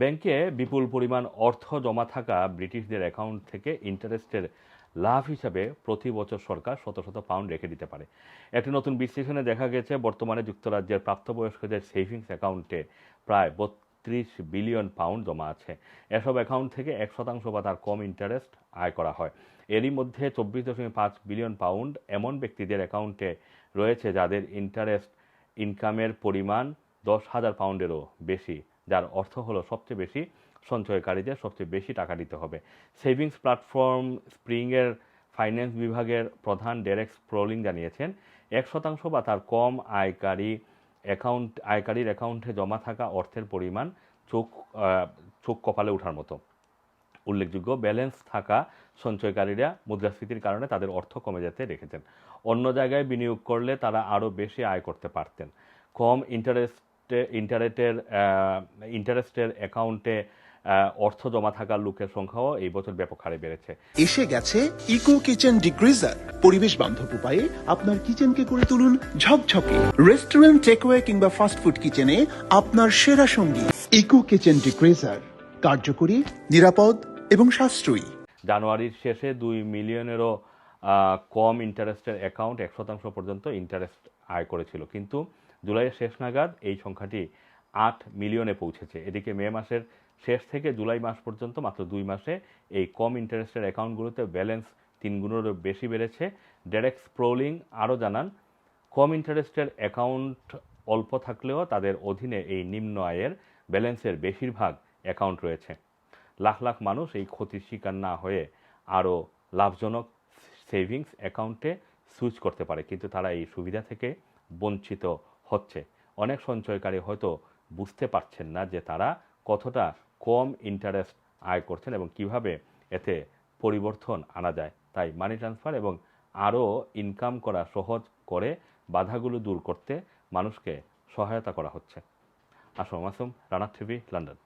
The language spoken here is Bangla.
ব্যাংকে বিপুল পরিমাণ অর্থ জমা থাকা ব্রিটিশদের অ্যাকাউন্ট থেকে ইন্টারেস্টের লাভ হিসাবে প্রতি বছর সরকার শত শত পাউন্ড রেখে দিতে পারে। একটি নতুন বিশ্লেষণে দেখা গেছে, বর্তমানে যুক্তরাজ্যের প্রাপ্তবয়স্কদের সেভিংস অ্যাকাউন্টে প্রায় বত্রিশ বিলিয়ন পাউন্ড জমা আছে। এসব অ্যাকাউন্ট থেকে এক শতাংশ বা তার কম ইন্টারেস্ট আয় করা হয়। এরই মধ্যে চব্বিশ দশমিক পাঁচ বিলিয়ন পাউন্ড এমন ব্যক্তিদের অ্যাকাউন্টে রয়েছে যাদের ইন্টারেস্ট ইনকামের পরিমাণ দশ হাজার পাউন্ডেরও বেশি। যার অর্থ হলো সবচেয়ে বেশি সঞ্চয়কারীদের সবচেয়ে বেশি টাকা দিতে হবে। সেভিংস প্ল্যাটফর্ম স্প্রিংয়ের ফাইন্যান্স বিভাগের প্রধান ডেরেক স্প্রোলিং জানিয়েছেন, এক শতাংশ বা তার কম আয়কারী অ্যাকাউন্ট আয়কারীর অ্যাকাউন্টে জমা থাকা অর্থের পরিমাণ চোখ চোখ কপালে ওঠার মতো। উল্লেখযোগ্য ব্যালেন্স থাকা সঞ্চয়কারীরা মুদ্রাস্ফীতির কারণে তাদের অর্থ কমে যেতে রেখেছেন অন্য জায়গায় বিনিয়োগ করলে তারা আরও বেশি আয় করতে পারতেন। কম ইন্টারেস্টে ইন্টারেটের ইন্টারেস্টের অ্যাকাউন্টে অর্থ জমা থাকা লোকের সংখ্যাও এই বছর ব্যাপক হারে বেড়েছে। এসে গেছে ইকো কিচেন ডিগ্রিজার পরিবেশ বান্ধব উপায়ে আপনার কিচেনকে করে তুলুন ঝকঝকে। রেস্টুরেন্ট টেকওয়ে কিংবা ফাস্টফুড কিচেনে আপনার সেরা সঙ্গী। ইকো কিচেন ডিগ্রিজার কার্যকরী নিরাপদ এবং সাশ্রয়ী। জানুয়ারির শেষে দুই মিলিয়নেরও কম ইন্টারেস্টের অ্যাকাউন্ট এক শতাংশ পর্যন্ত ইন্টারেস্ট আয় করেছিল। কিন্তু জুলাইয়ের শেষ নাগাদ এই সংখ্যাটি আট মিলিয়নে পৌঁছেছে। এদিকে মে মাসের শেষ থেকে জুলাই মাস পর্যন্ত মাত্র দুই মাসে এই কম ইন্টারেস্টের অ্যাকাউন্টগুলোতে ব্যালেন্স তিন গুণেরও বেশি বেড়েছে। ডেরেক্স প্রোলিং আরও জানান, কম ইন্টারেস্টের অ্যাকাউন্ট অল্প থাকলেও তাদের অধীনে এই নিম্ন আয়ের ব্যালেন্সের বেশিরভাগ অ্যাকাউন্ট রয়েছে। লাখ লাখ মানুষ এই ক্ষতির শিকার না হয়ে আরও লাভজনক সেভিংস অ্যাকাউন্টে সুইচ করতে পারে, কিন্তু তারা এই সুবিধা থেকে বঞ্চিত হচ্ছে। অনেক সঞ্চয়কারী হয়তো বুঝতে পারছেন না যে তারা কতটা কম ইন্টারেস্ট আয় করছেন এবং কীভাবে এতে পরিবর্তন আনা যায়। তাই মানি ট্রান্সফার এবং আরও ইনকাম করা সহজ করে বাধাগুলো দূর করতে মানুষকে সহায়তা করা হচ্ছে। Assam Masum Rana TV, London.